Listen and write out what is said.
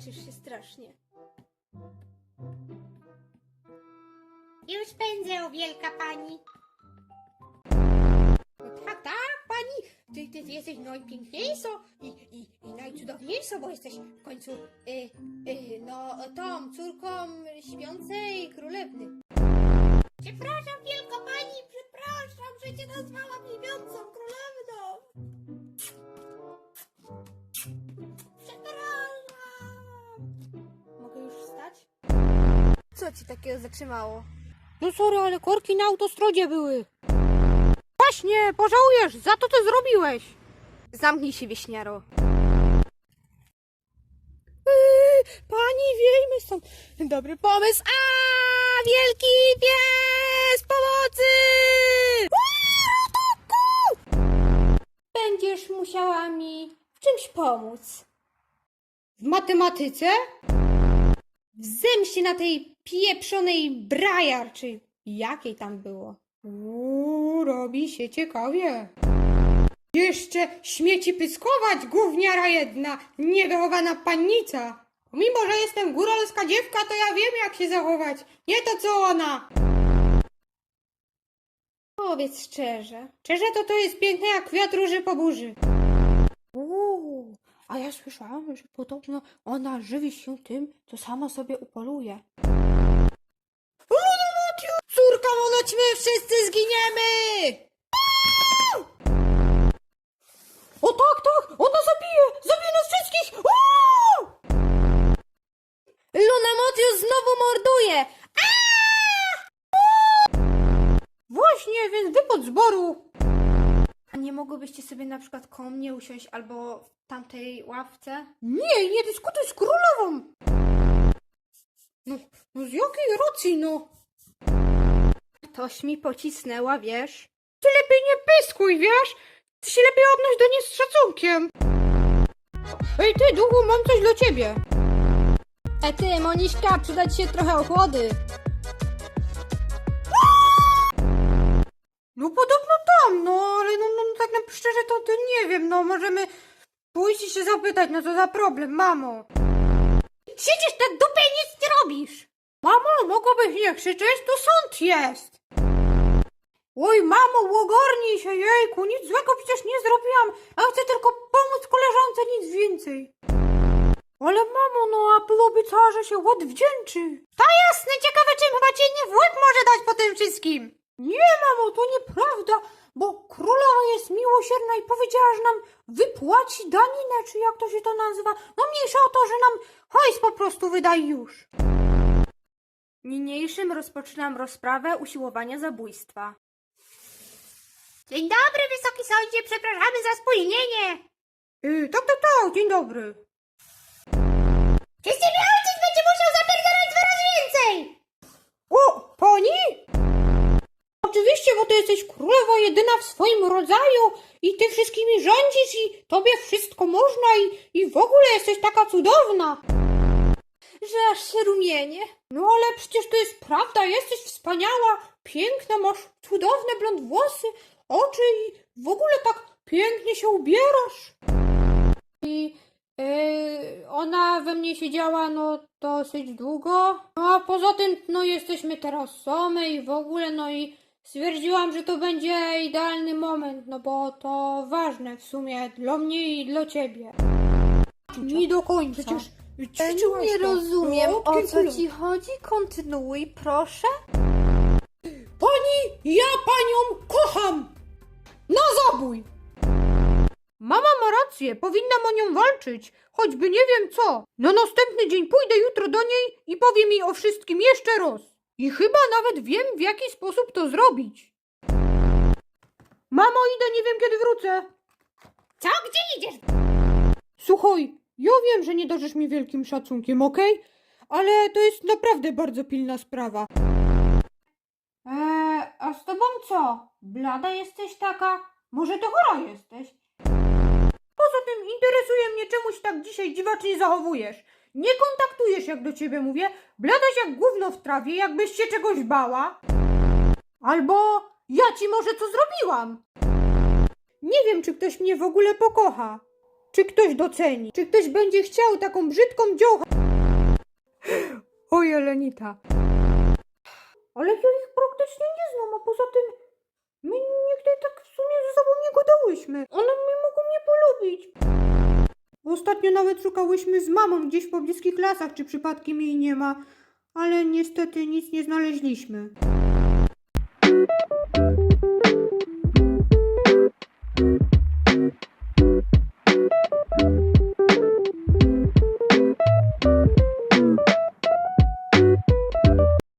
Męczysz się strasznie. Już pędzę, o wielka pani. No tak, tak, pani, ty, ty, ty jesteś najpiękniejsza i, i, i najcudowniejsza, bo jesteś w końcu, y, y, no, tą córką śpiącej królewny. Przepraszam, wielka pani, przepraszam, że cię nazwałam niewiącą Co ci takiego zatrzymało? No sorry, ale korki na autostradzie były. Właśnie, pożałujesz, za to co zrobiłeś. Zamknij się, wieśniaro. Yy, pani, wiejmy stąd. Dobry pomysł. A, wielki pies pomocy! Ratunku! Będziesz musiała mi w czymś pomóc. W matematyce? W zemście na tej pieprzonej Briar, czy jakiej tam było. Uuu, robi się ciekawie. Jeszcze śmieci pyskować, gówniara jedna, niewychowana pannica. Mimo, że jestem góralska dziewka, to ja wiem jak się zachować. Nie to co ona. Powiedz szczerze. Szczerze to to jest piękne jak kwiat róży po burzy. A ja słyszałam, że podobno ona żywi się tym, co sama sobie upoluje. córka, ponoć my wszyscy zginiemy! O tak, tak, ona zabije! Zabije nas wszystkich! Uuu! Luna Motius znowu morduje! Właśnie, więc wypad zboru! A nie mogłybyście sobie na przykład koło mnie usiąść albo w tamtej ławce? Nie, nie dyskutuj z królową! No, no z jakiej racji, no? Toś mi pocisnęła, wiesz? Ty lepiej nie pyskuj, wiesz? Ty się lepiej odnoś do niej z szacunkiem. Ej ty, duchu, mam coś dla ciebie. E ty, Moniśka, przyda ci się trochę ochłody. No podobno tam, no ale no, no tak na szczerze to, to nie wiem, no możemy pójść i się zapytać, no co za problem, mamo. Siedzisz tak dupę i nic nie robisz! Mamo, mogłabyś nie krzyczeć, to sąd jest. Oj, mamo, ogarnij się, jejku, nic złego przecież nie zrobiłam. Ja chcę tylko pomóc koleżance, nic więcej. Ale mamo, no a byłoby co, że się odwdzięczy. Ta jasne, ciekawe czym chyba cię nie w łeb może dać po tym wszystkim. Nie, mamo, to nieprawda, bo królowa jest miłosierna i powiedziała, że nam wypłaci daninę, czy jak to się to nazywa. No mniejsza o to, że nam hajs po prostu wydaje już. Niniejszym rozpoczynam rozprawę usiłowania zabójstwa. Dzień dobry, wysoki sądzie, przepraszamy za spóźnienie. Yy, tak, tak, tak, dzień dobry. Mój ojciec będzie musiał zapierdalać dwa razy więcej. O, pani? Oczywiście, bo ty jesteś królowa jedyna w swoim rodzaju i ty wszystkimi rządzisz i tobie wszystko można i, i w ogóle jesteś taka cudowna. Że aż się rumienie. No ale przecież to jest prawda, jesteś wspaniała, piękna, masz cudowne blond włosy, oczy i w ogóle tak pięknie się ubierasz. I yy, ona we mnie siedziała no dosyć długo, no a poza tym no jesteśmy teraz same i w ogóle no i stwierdziłam, że to będzie idealny moment, no bo to ważne w sumie dla mnie i dla ciebie. Nie do końca. Przecież Nie rozumiem, o co ci chodzi. Kontynuuj, proszę. Pani, ja panią kocham! Na zabój! Mama ma rację, powinnam o nią walczyć, choćby nie wiem co. Na następny dzień pójdę jutro do niej i powiem jej o wszystkim jeszcze raz. I chyba nawet wiem, w jaki sposób to zrobić. Mamo, idę, nie wiem kiedy wrócę. Co, gdzie idziesz? Słuchaj, ja wiem, że nie darzysz mi wielkim szacunkiem, okej? Ale to jest naprawdę bardzo pilna sprawa. Eee, a z tobą co? Blada jesteś taka? Może ty chora jesteś? Poza tym interesuje mnie, czemuś tak dzisiaj dziwacznie zachowujesz. Nie kontaktujesz, jak do ciebie mówię. Bladaś jak gówno w trawie, jakbyś się czegoś bała. Albo ja ci może co zrobiłam. Nie wiem, czy ktoś mnie w ogóle pokocha. Czy ktoś doceni? Czy ktoś będzie chciał taką brzydką dziołchę? boję, Lenita. Ale ja ich praktycznie nie znam, a poza tym My nigdy tak w sumie ze sobą nie gadałyśmy. One mi mogą mnie polubić. Ostatnio nawet szukałyśmy z mamą gdzieś po bliskich lasach, czy przypadkiem jej nie ma, ale niestety nic nie znaleźliśmy.